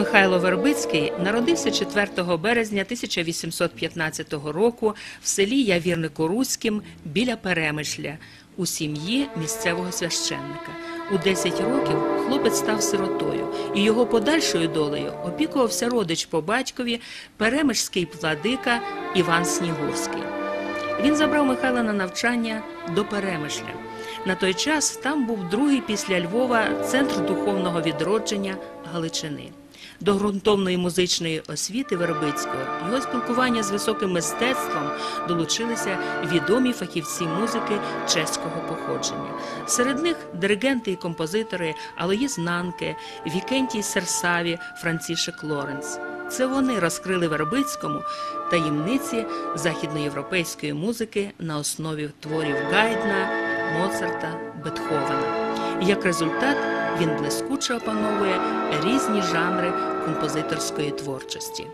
Михайло Вербицький народився 4 березня 1815 року в селі Явірнику Руським біля Перемишля у сім'ї місцевого священника. У 10 років хлопець став сиротою, і його подальшою долею опікувався родич по батькові перемишський владика Іван Снігурський. Він забрав Михайла на навчання до Перемишля. На той час там був другий після Львова центр духовного відродження Галичини. До ґрунтовної музичної освіти Вербицького його спілкування з високим мистецтвом долучилися відомі фахівці музики чеського походження. Серед них диригенти і композитори Алоїз Нанке, Вікентій Серсаві, Францішек Лоренц. Це вони розкрили Вербицькому таємниці західноєвропейської музики на основі творів Гайдна, Моцарта, Бетховена. І як результат він блискуче опановує різні жанри композиторської творчості.